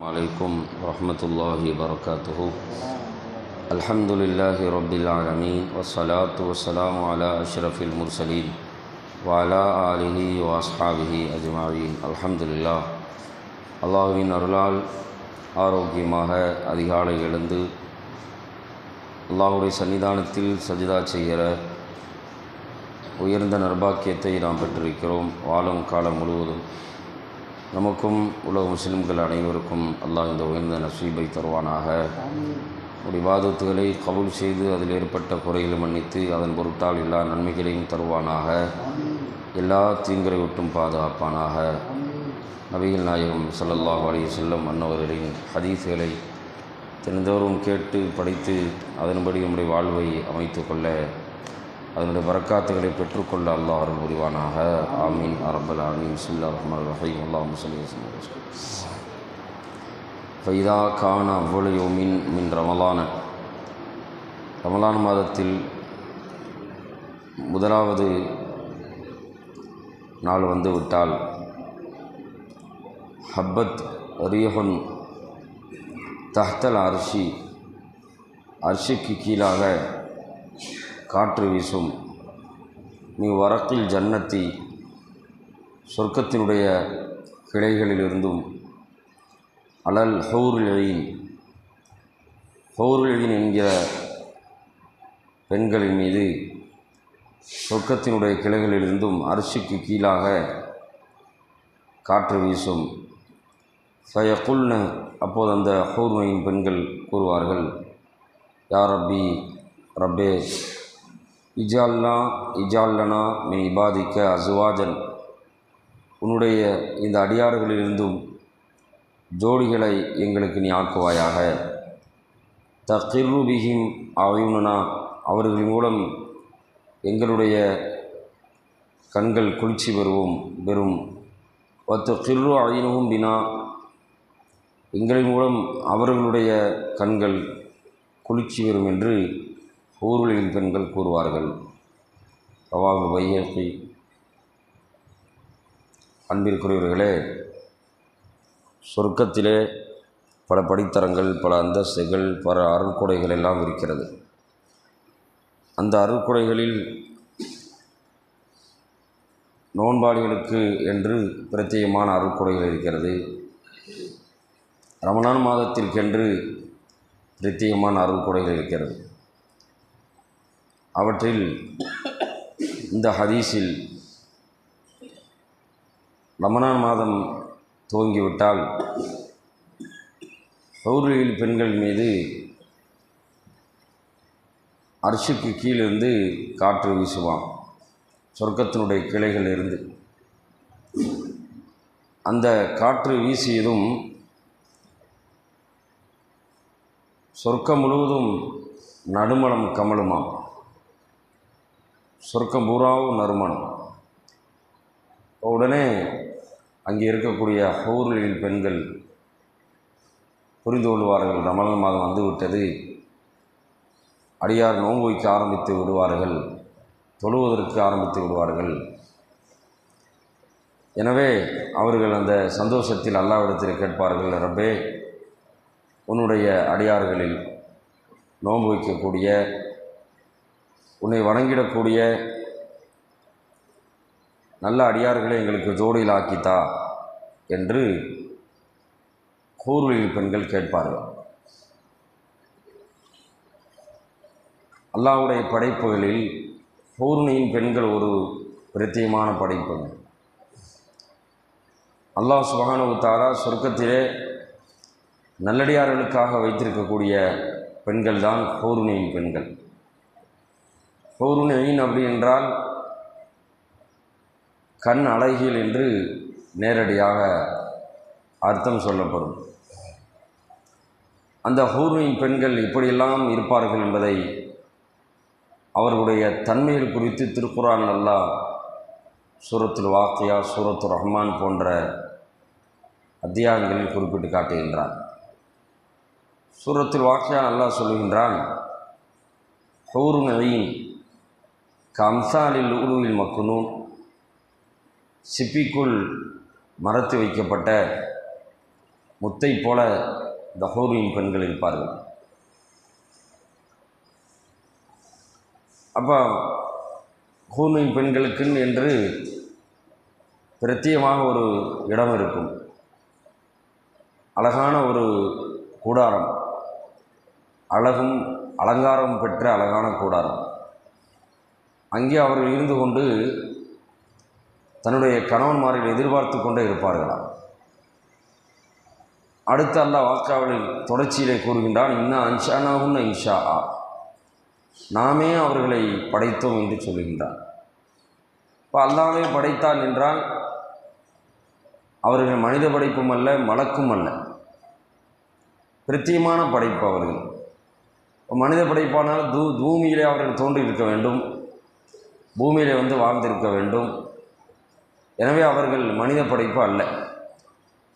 عليكم ورحمة الله وبركاته الحمد لله رب العالمين والصلاة والسلام على أشرف المرسلين وعلى آله وأصحابه أجمعين الحمد لله அல்லாஹுவின் அருளால் ஆரோக்கியமாக அதிகாலை எழுந்து அல்லாஹுடைய சன்னிதானத்தில் சஜிதா செய்கிற உயர்ந்த நர்பாக்கியத்தை நாம் பெற்றிருக்கிறோம் வாழும் காலம் முழுவதும் நமக்கும் உலக முஸ்லிம்கள் அனைவருக்கும் அல்லாஹ் இந்த உயர்ந்த நசீபை தருவானாக. உடைய வாதத்துகளை கபூல் செய்து அதில் ஏற்பட்ட குறைகளை மன்னித்து அதன் பொருட்டால் எல்லா நன்மைகளையும் தருவானாக. எல்லா தீங்கரை விட்டும் பாதுகாப்பானாக. நபிகள் நாயகம் சல்லல்லாஹ் அலி செல்லம் அன்னவர்களின் ஹதீஸ்களை தெரிந்தவரும் கேட்டு படித்து அதன்படி நம்முடைய வாழ்வை அமைத்து கொள்ள அதனுடைய வரக்காத்துகளை பெற்றுக்கொள்ள அல்லாஹ் அருள் புரிவானாக. ஆமீன். அரபல் ஆமீன் சுல்லா ரஹ்மான் ரஹீம். அல்லாஹ் முசலி ஃபைதா கான அவ்வளவு மின் மின் ரமலான. ரமலான் மாதத்தில் முதலாவது நாள் வந்து விட்டால் ஹப்பத் ரீஹுன் தஹ்தல் அரிசி அரிசிக்கு கீழாக காற்று வீசும். நீ வரத்தில் ஜன்னத்தி சொர்க்கத்தினுடைய கிளைகளிலிருந்தும். அலல் ஹவுருல் எழின் ஹவுருல் எழின் என்கிற பெண்களின் மீது சொர்க்கத்தினுடைய கிளைகளிலிருந்தும் அரிசிக்கு கீழாக காற்று வீசும். ஃபயகுல்ன அப்போது அந்த ஹூர்மையின் பெண்கள் கூறுவார்கள் யார் ரப்பி ரப்பே இஜால்னா இஜால்லனா நீ இபாதிக்க அசுவாஜன். உன்னுடைய இந்த அடியாறுகளிலிருந்தும் ஜோடிகளை எங்களுக்கு நீ ஆக்குவாயாக. தகிர்ரு பிஹிம் அயுனனா அவர்கள் மூலம் எங்களுடைய கண்கள் குளிர்ச்சி பெறுவோம் பெறும். பத்து கிர்ரு அயினும் பினா எங்களின் மூலம் அவர்களுடைய கண்கள் குளிர்ச்சி வரும் என்று ஊர்களின் பெண்கள் கூறுவார்கள். ரவாகு வையத்தை அன்பிற்குரியவர்களே சொர்க்கத்திலே பல படித்தரங்கள் பல அந்தஸ்துகள் பல அருள்கொடைகள் எல்லாம் இருக்கிறது. அந்த அருள்கொடைகளில் நோன்பாளிகளுக்கு என்று பிரத்யேகமான அருள்கொடைகள் இருக்கிறது. ரமணான் மாதத்திற்கென்று பிரத்யேகமான அருள்கொடைகள் இருக்கிறது. அவற்றில் இந்த ஹதீஸில் ரமணான் மாதம் துவங்கிவிட்டால் பௌர்களில் பெண்கள் மீது அரிசிக்கு கீழிருந்து காற்று வீசுவான். சொர்க்கத்தினுடைய கிளைகள் இருந்து. அந்த காற்று வீசியதும் சொர்க்கம் முழுவதும் நடுமலம் கமலுமாம். சொர்க்கம் பூராவும் நறுமணம். உடனே அங்கே இருக்கக்கூடிய ஹூர்களில் பெண்கள் புரிந்து கொள்வார்கள். ரமலான் மாதம் வந்துவிட்டது அடியார் நோன்பு வைக்க ஆரம்பித்து விடுவார்கள். தொழுவதற்கு ஆரம்பித்து விடுவார்கள். எனவே அவர்கள் அந்த சந்தோஷத்தில் அல்லாவிடத்தில் கேட்பார்கள் ரப்பே உன்னுடைய அடியார்களில் நோன்பு வைக்கக்கூடிய உன்னை வணங்கிடக்கூடிய நல்ல அடியார்களை எங்களுக்கு ஜோடியில் ஆக்கித்தா என்று கூறுகளில் பெண்கள் கேட்பார்கள். அல்லாவுடைய படைப்புகளில் பூர்ணியின் பெண்கள் ஒரு பிரத்தியமான படைப்பு. அல்லாஹ் சுபானு தாரா சொர்க்கத்திலே நல்லடியார்களுக்காக வைத்திருக்கக்கூடிய பெண்கள் தான் பௌர்ணியின் பெண்கள். பௌர்ணியின் அப்படி என்றால் கண் அழகியல் என்று நேரடியாக அர்த்தம் சொல்லப்படும். அந்த ஹூர்மியின் பெண்கள் இப்படியெல்லாம் இருப்பார்கள் என்பதை அவர்களுடைய தன்மைகள் குறித்து திருக்குறான் அல்லா சூரத்துல் வாக்கியா சூரத்து ரஹ்மான் போன்ற அத்தியாயங்களில் குறிப்பிட்டு காட்டுகின்றான். சூரத்தில் வாக்கியா நல்லா சொல்லுகின்றான் ஹூருன் ஐயின் கம்சாலில் உருவில் மக்குனூன் சிப்பிக்குள் மறைத்து வைக்கப்பட்ட முத்தை போல இந்த பெண்கள் இருப்பார்கள். அப்போ ஹூர்மின் பெண்களுக்குன்னு என்று பிரத்யேகமாக ஒரு இடம் இருக்கும். அழகான ஒரு கூடாரம். அழகும் அலங்காரம் பெற்ற அழகான கூடாரம். அங்கே அவர்கள் இருந்து கொண்டு தன்னுடைய கணவன்மார்கள் எதிர்பார்த்து கொண்டே இருப்பார்களாம். அடுத்த அல்லாஹ் வாக்காவலில் தொடர்ச்சியிலே கூறுகின்றான் இன்னும் அன்ஷானாகுன்ன இன்ஷா ஆ நாமே அவர்களை படைத்தோம் என்று சொல்லுகின்றான். இப்போ அல்லாவே படைத்தான் என்றால் அவர்கள் மனித படைப்பும் அல்ல மலக்கும் அல்ல. பிரத்தியமான படைப்பு அவர்கள். மனித படைப்பானால் தூ பூமியிலே அவர்கள் தோன்றி இருக்க வேண்டும். பூமியிலே வந்து வாழ்ந்திருக்க வேண்டும். எனவே அவர்கள் மனித படைப்பு அல்ல.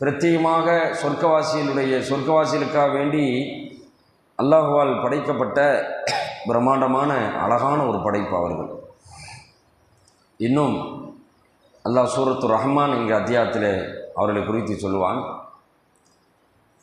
பிரத்யேகமாக சொர்க்கவாசியினுடைய சொர்க்கவாசிகளுக்காக வேண்டி அல்லாஹுவால் படைக்கப்பட்ட பிரம்மாண்டமான அழகான ஒரு படைப்பு அவர்கள். இன்னும் அல்லாஹ் சூரத்து ரஹ்மான் என்கிற அத்தியாயத்தில் அவர்களை குறித்து சொல்லுவான்.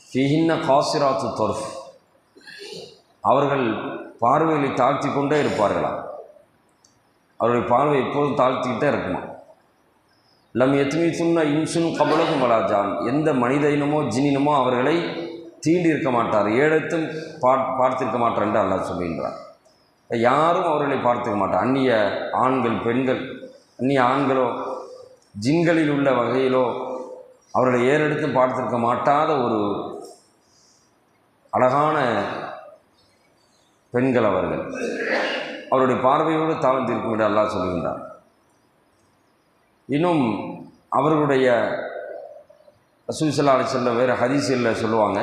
ஃபிஹின்ன காசிராத்து தொர்ஃப். அவர்கள் பார்வைகளை தாழ்த்தி கொண்டே இருப்பார்களாம். அவருடைய பார்வை எப்போதும் தாழ்த்திக்கிட்டே இருக்குமா? லம் எத்மி சுன்ன இன்சுன் கபலகும் வலாஜான் எந்த மனித இனமோ ஜினினமோ அவர்களை தீண்டி இருக்க மாட்டார். ஏழத்தும் பா பார்த்திருக்க மாட்டார் என்று அல்லாஹ் சொல்கின்றார் யாரும் அவர்களை பார்த்துக்க மாட்டார். அந்நிய ஆண்கள் பெண்கள் அந்நிய ஆண்களோ ஜின்களில் உள்ள வகையிலோ அவர்களை ஏறெடுத்து பார்த்திருக்க மாட்டாத ஒரு அழகான பெண்கள் அவர்கள். அவருடைய பார்வையோடு தாழ்ந்திருக்கும் என்று அல்லாஹ் சொல்லுகின்றார் இன்னும் அவர்களுடைய ரசூசல்லா செல்ல வேறு ஹதீஸில் சொல்லுவாங்க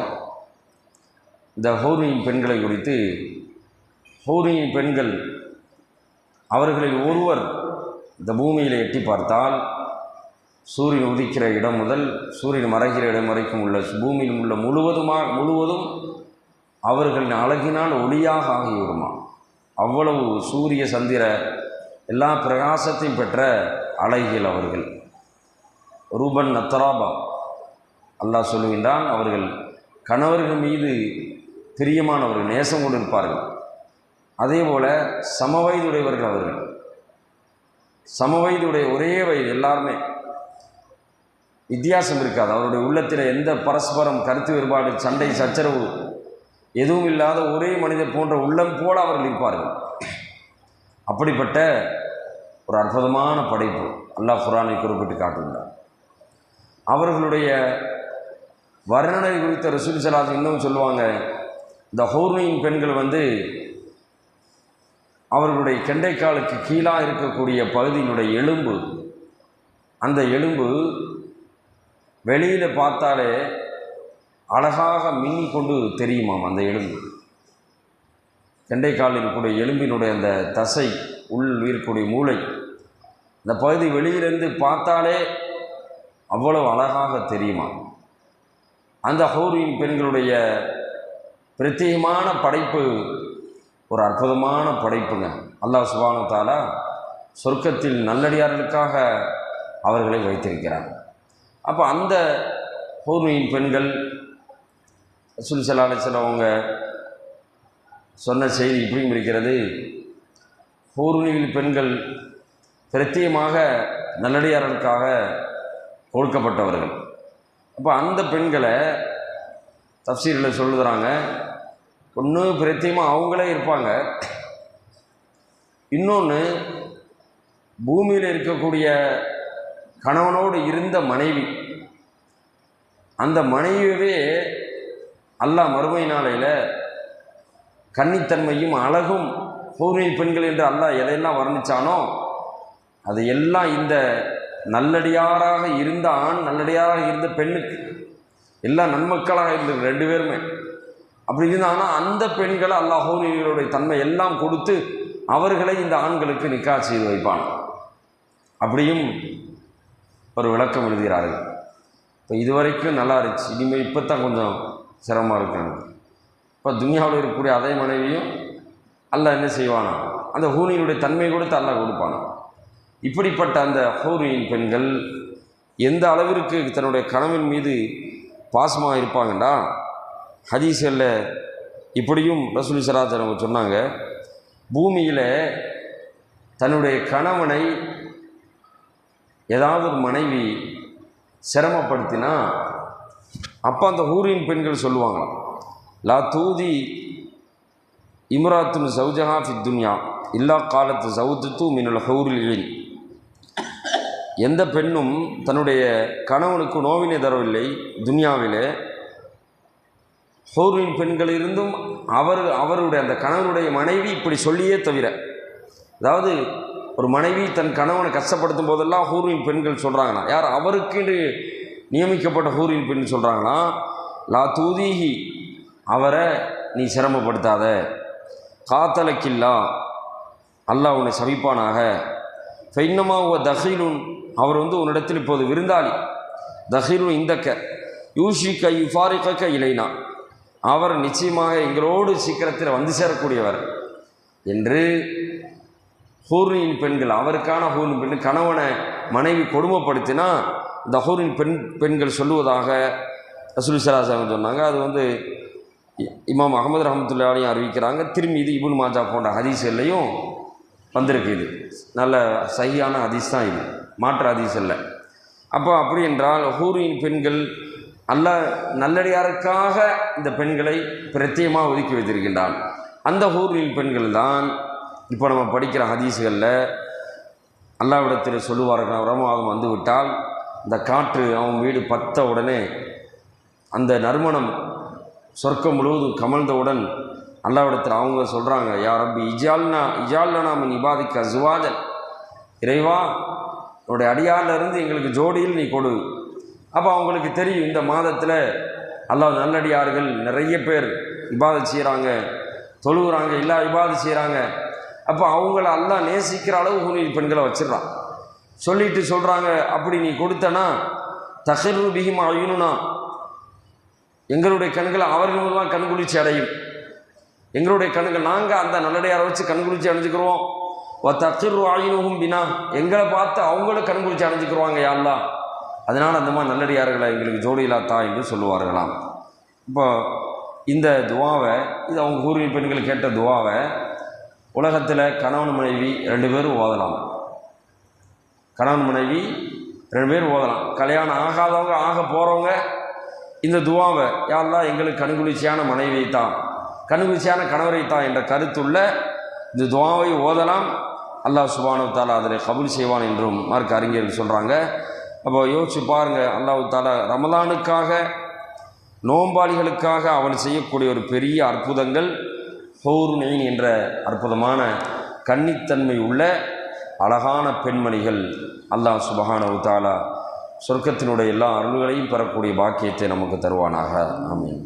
இந்த ஹௌரியின் பெண்களை குறித்து ஹௌரியின் பெண்கள் அவர்களில் ஒருவர் இந்த பூமியில் எட்டி பார்த்தால் சூரியன் உதிக்கிற இடம் முதல் சூரியன் மறைகிற இடம் வரைக்கும் உள்ள பூமியில் உள்ள முழுவதுமாக முழுவதும் அவர்களின் அழகினால் ஒளியாக ஆகிவிடுமா? அவ்வளவு சூரிய சந்திர எல்லா பிரகாசத்தையும் பெற்ற அழகியல் அவர்கள். ரூபன் நத்தராபா அல்லாஹ் சொல்லுகின்றான் அவர்கள் கணவர்கள் மீது பிரியமானவர்கள் நேசம் கொண்டு இருப்பார்கள். அதே போல் சமவயதுடையவர்கள் அவர்கள். சமவயதுடைய ஒரே வயது எல்லாருமே. வித்தியாசம் இருக்காது. அவருடைய உள்ளத்தில் எந்த பரஸ்பரம் கருத்து வேறுபாடு சண்டை சச்சரவு எதுவும் இல்லாத ஒரே மனிதர் போன்ற உள்ளம் போல அவர்கள் இருப்பார்கள். அப்படிப்பட்ட ஒரு அற்புதமான படைப்பு அல்லாஹ் குரானை குறிப்பிட்டு காட்டுகின்றார் அவர்களுடைய வர்ணனை குறித்த ரசூல் சலாத் இன்னும் சொல்லுவாங்க இந்த ஹோர்னியின் பெண்கள் வந்து அவர்களுடைய கெண்டைக்காலுக்கு கீழாக இருக்கக்கூடிய பகுதியினுடைய எலும்பு அந்த எலும்பு வெளியில் பார்த்தாலே அழகாக மின்னி கொண்டு தெரியுமாம் அந்த எலும்பு. கெண்டைக்காலில் இருக்கக்கூடிய எலும்பினுடைய அந்த தசை உள் இருக்கக்கூடிய மூளை. இந்த பகுதி வெளியிலிருந்து பார்த்தாலே அவ்வளவு அழகாக தெரியுமா? அந்த ஹௌரியின் பெண்களுடைய பிரத்யேகமான படைப்பு ஒரு அற்புதமான படைப்புங்க. அல்லாஹ் சுபானு தாலா சொர்க்கத்தில் நல்லடியார்களுக்காக அவர்களை வைத்திருக்கிறார். அப்போ அந்த ஹூர்மியின் பெண்கள் ரசூல் ஸல்லல்லாஹு அவங்க சொன்ன செய்தி இப்படியும் இருக்கிறது ஹூர்மியில் பெண்கள் பிரத்தியமாக நல்லடியாரனுக்காக கொடுக்கப்பட்டவர்கள் அப்போ அந்த பெண்களை தப்சீரில் சொல்லுறாங்க ஒன்று பிரத்தியமாக அவங்களே இருப்பாங்க. இன்னொன்று பூமியில் இருக்கக்கூடிய கணவனோடு இருந்த மனைவி அந்த மனைவியவே அல்லாஹ் மறுமை நாளையில் கன்னித்தன்மையும் அழகும் பூர்வீக பெண்கள் என்று அல்லாஹ் எதையெல்லாம் வர்ணிச்சானோ அது எல்லாம் இந்த நல்லடியாராக இருந்த ஆண் நல்லடியாராக இருந்த பெண்ணுக்கு எல்லாம் நன்மக்களாக இருந்தது ரெண்டு பேருமே. அப்படி இருந்தாங்கன்னா அந்த பெண்களை அல்லாஹ் அல்லாஹோனிகளுடைய தன்மை எல்லாம் கொடுத்து அவர்களை இந்த ஆண்களுக்கு நிக்கா செய்து வைப்பான். அப்படியும் ஒரு விளக்கம் எழுதுகிறார்கள். இப்போ இதுவரைக்கும் நல்லா இருந்துச்சு. இனிமேல் இப்போ தான் கொஞ்சம் சிரமமாக இருக்கிறது இப்போ துனியாவில் இருக்கக்கூடிய அதே மனைவியும் அல்ல என்ன செய்வானா? அந்த ஹூனியினுடைய தன்மை கொடுத்து அல்லாஹ் கொடுப்பானா? இப்படிப்பட்ட அந்த ஹூரியின் பெண்கள் எந்த அளவிற்கு தன்னுடைய கணவன் மீது பாசமாக இருப்பாங்கண்டா? ஹதீஸ்களில் இப்படியும் ரசூலி சராஜ் சொன்னாங்க பூமியில் தன்னுடைய கணவனை ஏதாவது ஒரு மனைவி சிரமப்படுத்தினா அப்போ அந்த ஊரின் பெண்கள் சொல்லுவாங்க லா தூதி இம்ராத்துன் சௌஜஹா ஃபி துன்யா இல்லா காலத்து சவுத்து மினுல் ஹூரில் எந்த பெண்ணும் தன்னுடைய கணவனுக்கு நோவினை தரவில்லை துன்யாவிலே ஹோர்வின் பெண்கள் இருந்தும் அவர் அவருடைய அந்த கணவனுடைய மனைவி இப்படி சொல்லியே தவிர அதாவது ஒரு மனைவி தன் கணவனை கஷ்டப்படுத்தும் போதெல்லாம் ஹூர்வின் பெண்கள் சொல்கிறாங்கன்னா யார் அவருக்கு நியமிக்கப்பட்ட ஹூரின் பெண் சொல்கிறாங்கன்னா லா தூதீஹி அவரை நீ சிரமப்படுத்தாத. காத்தலக்கில்லா அல்லாஹ் உன்னை சபிப்பானாக. ஃபைன்னமா உவ தஹீலுன் அவர் வந்து உன்னிடத்தில் இப்போது விருந்தாளி. தஹீலுன் இந்தக்க யூஷிக்க யுஃபாரிக்க இலைனா. அவர் நிச்சயமாக எங்களோடு சீக்கிரத்தில் வந்து சேரக்கூடியவர். என்று ஹூர்னியின் பெண்கள் அவருக்கான ஹூர்னின் பெண் கணவனை மனைவி கொடுமைப்படுத்தினா தஹூரின் ஹூரின் பெண் பெண்கள் சொல்லுவதாக ரசூல் சலாசாமி சொன்னாங்க. அது வந்து இமாம் அகமது ரஹமத்துல்லாலையும் அறிவிக்கிறாங்க. திரும்பி இது இபுன் மாஜா போன்ற ஹதீஸ்கள்லையும் வந்திருக்கு இது. நல்ல சகியான ஹதீஸ் தான் இது. மாற்று ஹதீஸ் இல்லை அப்போ அப்படி என்றால் ஹூரின் பெண்கள் அல்ல நல்லடியாருக்காக இந்த பெண்களை பிரத்தியமாக ஒதுக்கி வைத்திருக்கின்றான். அந்த ஹூரின் பெண்கள் தான் இப்போ நம்ம படிக்கிற ஹதீஸ்களில் அல்லாவிடத்தில் சொல்லுவார்கள் ரமவாதம் வந்துவிட்டால் அந்த இந்த காற்று அவன் வீடு பத்த உடனே அந்த நறுமணம் சொர்க்கம் முழுவதும் கமழ்ந்தவுடன் அல்லாவிடத்தில் அவங்க சொல்கிறாங்க யார் அப்படி இஜால்னா இஜால்னா நாம நிபாதிக்க அசுவாஜன் இறைவா உன்னுடைய அடியாரிலிருந்து எங்களுக்கு ஜோடியில் நீ கொடு. அப்போ அவங்களுக்கு தெரியும் இந்த மாதத்தில் அல்லாஹ் நல்லடியார்கள் நிறைய பேர் இபாதை செய்கிறாங்க தொழுகிறாங்க எல்லா இபாதை செய்கிறாங்க அப்போ அவங்கள அல்லா நேசிக்கிற அளவு பெண்களை வச்சிடறான். சொல்லிட்டு சொல்கிறாங்க அப்படி நீ கொடுத்தனா தஹரு பிஹிம் அழியணும்னா எங்களுடைய கண்கள் அவர்கள் மூலமாக கண்குளிர்ச்சி அடையும். எங்களுடைய கண்கள் நாங்கள் அந்த நல்லடையாரை வச்சு கண்குளிர்ச்சி அடைஞ்சுக்கிறோம். ஒ தக்கிர் ஆயினுகும் பினா எங்களை பார்த்து அவங்களும் கண்குளிர்ச்சி அடைஞ்சுக்கிருவாங்க யாரெல்லாம் அதனால் அந்த மாதிரி நல்லடியார்களை எங்களுக்கு ஜோடியிலாத்தா என்று சொல்லுவார்களாம். இப்போ இந்த துவாவை இது அவங்க கூறிய பெண்கள் கேட்ட துவாவை உலகத்தில் கணவன் மனைவி ரெண்டு பேரும் ஓதலாம். கணவன் மனைவி ரெண்டு பேரும் ஓதலாம் கல்யாணம் ஆகாதவங்க ஆக போகிறவங்க இந்த துவாவை யாரெல்லாம் எங்களுக்கு கண்குளிர்ச்சியான மனைவியை தான் கண்குளிர்ச்சியான கணவரை தான் என்ற கருத்துள்ள இந்த துவாவை ஓதலாம். அல்லாஹ் சுபானு தாலா அதில் கபுல் செய்வான் என்றும் மார்க் அறிஞர்கள் சொல்கிறாங்க அப்போ யோசிச்சு பாருங்கள் அல்லாஹ் தாலா ரமலானுக்காக நோம்பாளிகளுக்காக அவன் செய்யக்கூடிய ஒரு பெரிய அற்புதங்கள் ஹோர்னெயின் என்ற அற்புதமான கன்னித்தன்மை உள்ள அழகான பெண்மணிகள் அல்லாஹ் சுபஹான உத்தாலா சொர்க்கத்தினுடைய எல்லா அருள்களையும் பெறக்கூடிய பாக்கியத்தை நமக்கு தருவானாக. ஆமீன்.